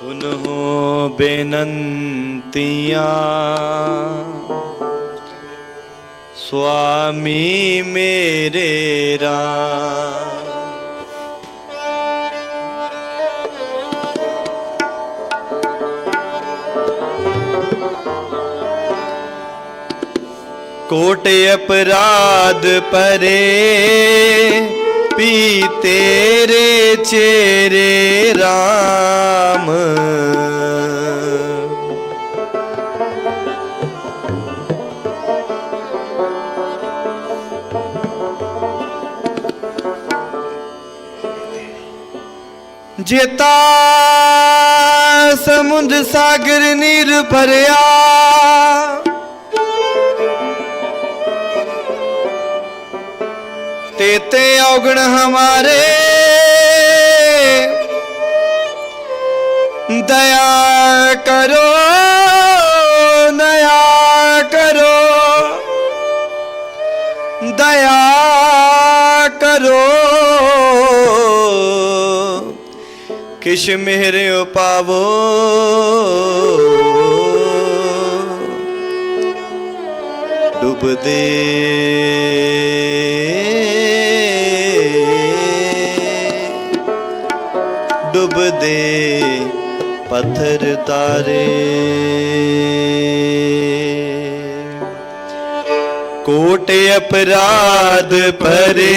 ਸੁਨੋ ਬੇਨੰਤੀਆਂ। ਸੁਆਮੀ ਮੇਰੇ ਰਾਮ। ਕੋਟ ਅਪਰਾਧ ਪਰੇ ਪੀ ਤੇਰੇ ਚੇਰੇ RAM ਜੇਤਾ ਸਮੁੰਦ ਸਾਗਰ ਨੀਰ ਭਰਿਆ ਤੇਤੇ ਔਗਣ ਹਮਾਰੇ ਦਇਆ ਕਰੋ ਨਯਾ ਕਰੋ। ਦਇਆ ਕਰੋ। ਕਿਛ ਮਿਹਰ ਪਾਵੋ ਡੁੱਬਦੇ। ਡੁੱਬਦੇ। ਪੱਥਰ ਤਾਰੇ। ਕੋਟ ਅਪਰਾਧ ਪਰੇ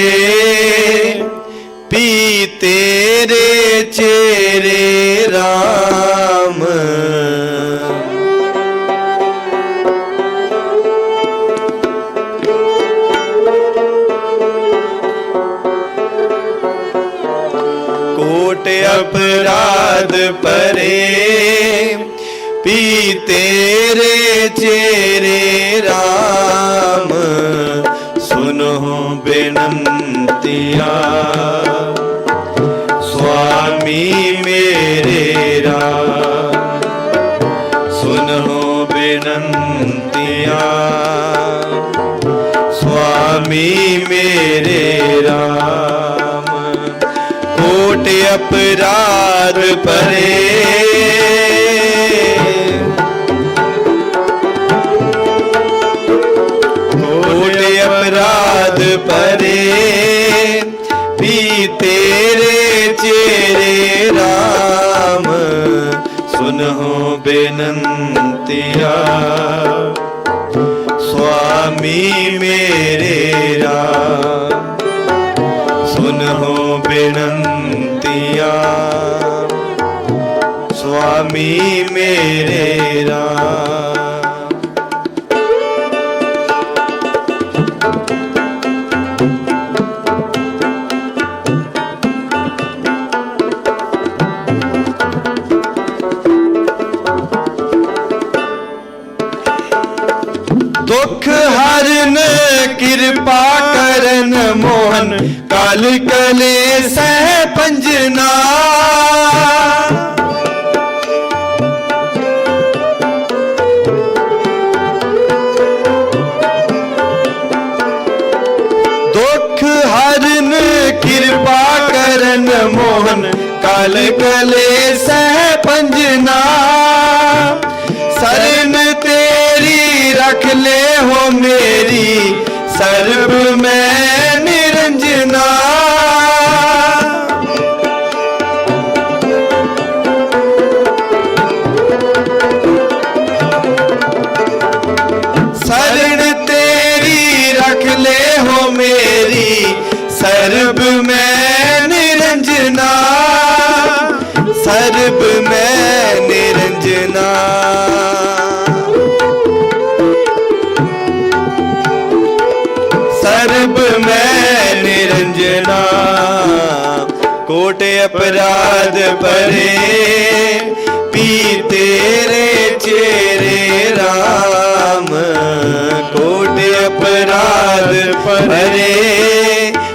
ਪੀ ਤੇਰੇ ਚੇਰੇ RAM ਪਰੇ, ਪੀ ਤੇਰੇ ਚੇਰੇ RAM ਸੁਨੋ ਬੇਨੰਤੀਆਂ, ਸੁਆਮੀ ਮੇਰੇ RAM ਸੁਨੋ ਬੇਨੰਤੀਆਂ, ਸੁਆਮੀ ਮੇਰੇ ਰਾਮ। ਕੋਟ ਅਪਰਾਧ ਪਰੇ। ਕੋਟ ਅਪਰਾਧ ਪਰੇ। ਵੀ ਤੇਰੇ ਚੇਰੇ RAM ਸੁਨਹੁ ਬੇਨੰਤੀਆ। ਸੁਆਮੀ ਮੇਰੇ RAM ਸੁਨਹੁ ਬੇਨੰਤੀਆ। ਸੁਆਮੀ ਮੇਰੇ RAM ਦੁਖ ਹਰਨ ਕਿਰਪਾ ਕਰਨ ਮੋਹਨ ਕਾਲ ਕਲੇ ਸਹਿ ਪੰਜਨਾ। ਕਲ ਕਲੇ ਸਹਿ ਪੰਜਨਾ ਸਰਨ ਤੇਰੀ ਰੱਖ ਲੈ ਹੋ ਮੇਰੀ ਸਰਬ ਮੈਂ ਸਰਬ ਮੈਂ ਨਿਰੰਜਨਾ ਕੋਟ ਅਪਰਾਧ ਪਰੇ ਪੀ ਤੇਰੇ ਚੇਰੇ RAM ਕੋਟ ਅਪਰਾਧ ਪਰੇ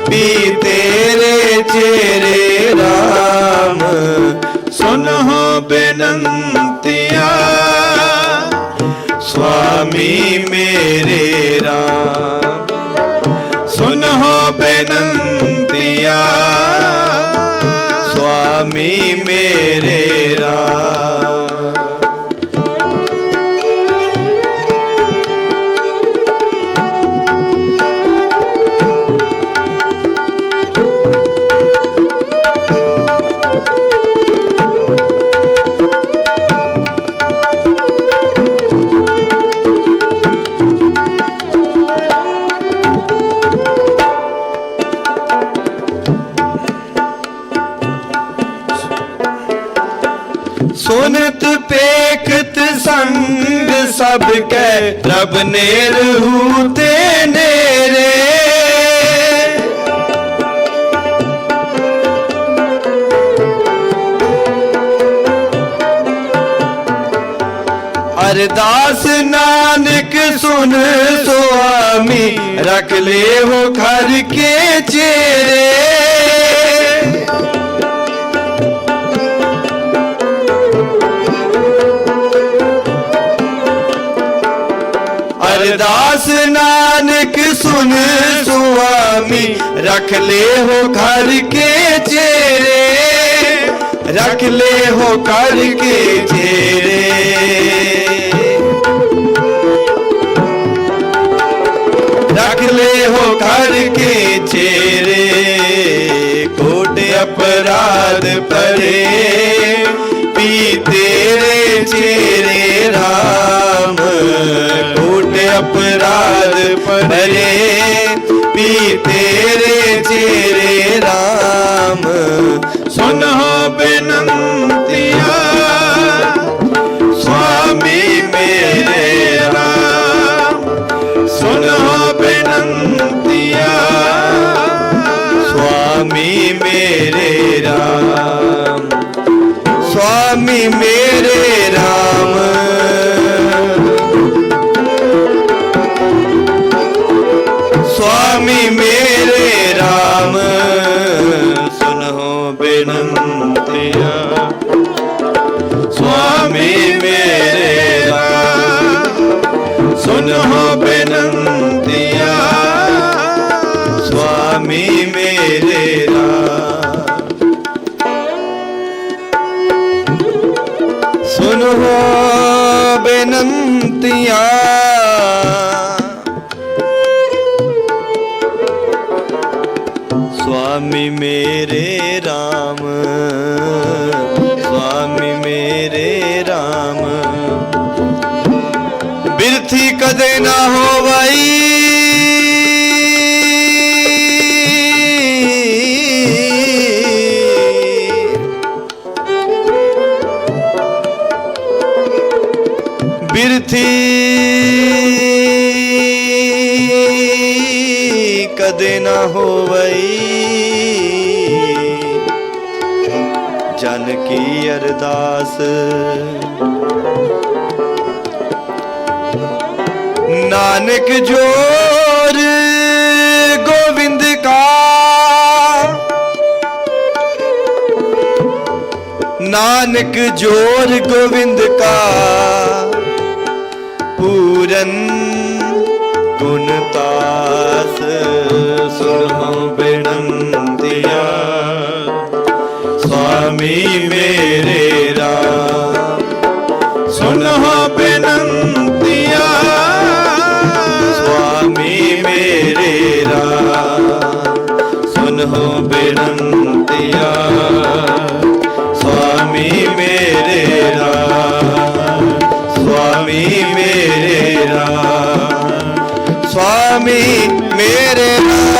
ਪੀ ਤੇਰੇ ਚੇਰੇ RAM ਸੁਨਹੁ ਬੇਨੰਤੀਆ ਸੁਆਮੀ ਸਭ ਕੈ ਪ੍ਰਭ ਨੇ ਰਹੂ ਤੇ ਨੇਰੇ। ਅਰਦਾਸ ਨਾਨਕ ਸੁਨ ਸੁਆਮੀ, ਰਖ ਲੈ ਹੋ ਘਰ ਕੇ ਚੇਰੇ। ਅਰਦਾਸ ਨਾਨਕ ਸੁਨ ਸੁਆਮੀ ਰਖ ਲੈ ਹੋ ਘਰ ਕੇ ਚੇਰੇ ਰਖ ਲੈ ਹੋ ਘਰ ਕੇ ਚੇਰੇ रख ले हो घर के चेरे कोट अपराध परे पी तेरे चेरे राम ਅਪਰਾਧ ਭਰੇ ਪੀ ਤੇਰੇ ਚੇਰੇ RAM ਸੁਨ ਹੋ ਬੇਨੰਤੀਆ, ਸੁਆਮੀ ਮੇਰੇ RAM ਸੁਨ ਹੋ ਬੇਨੰਤੀਆ, ਸੁਆਮੀ ਮੇਰੇ RAM ਸੁਆਮੀ ਮੇਰੇ RAM ਹੋ ਬੇਨੰਤੀਆ ਸੁਆਮੀ ਮੇਰੇ ਰਾਮ ਸੁਨ ਹੋ ਮੇਰੇ ਰਾਮ। ਕਦੇ ਨਾ ਹੋਵਈ। ਬਿਰਥੀ ਕਦੇ ਨਾ ਹੋਵਈ। ਜਨ ਕੀ ਅਰਦਾਸ ਨਾਨਕ ਜੋਰ, ਗੋਬਿੰਦ ਕਾ। ਨਾਨਕ ਜੋਰ, ਗੋਬਿੰਦ ਕਾ। ਪੂਰਨ ਗੁਣਤਾਸ ਸੁਨਹੁ ਬਿਨੰਤਿਆ। ਸੁਆਮੀ ਮੇਰੇ ਰਾਮ, ਸੁਨਹੁ स्वामी मेरे राम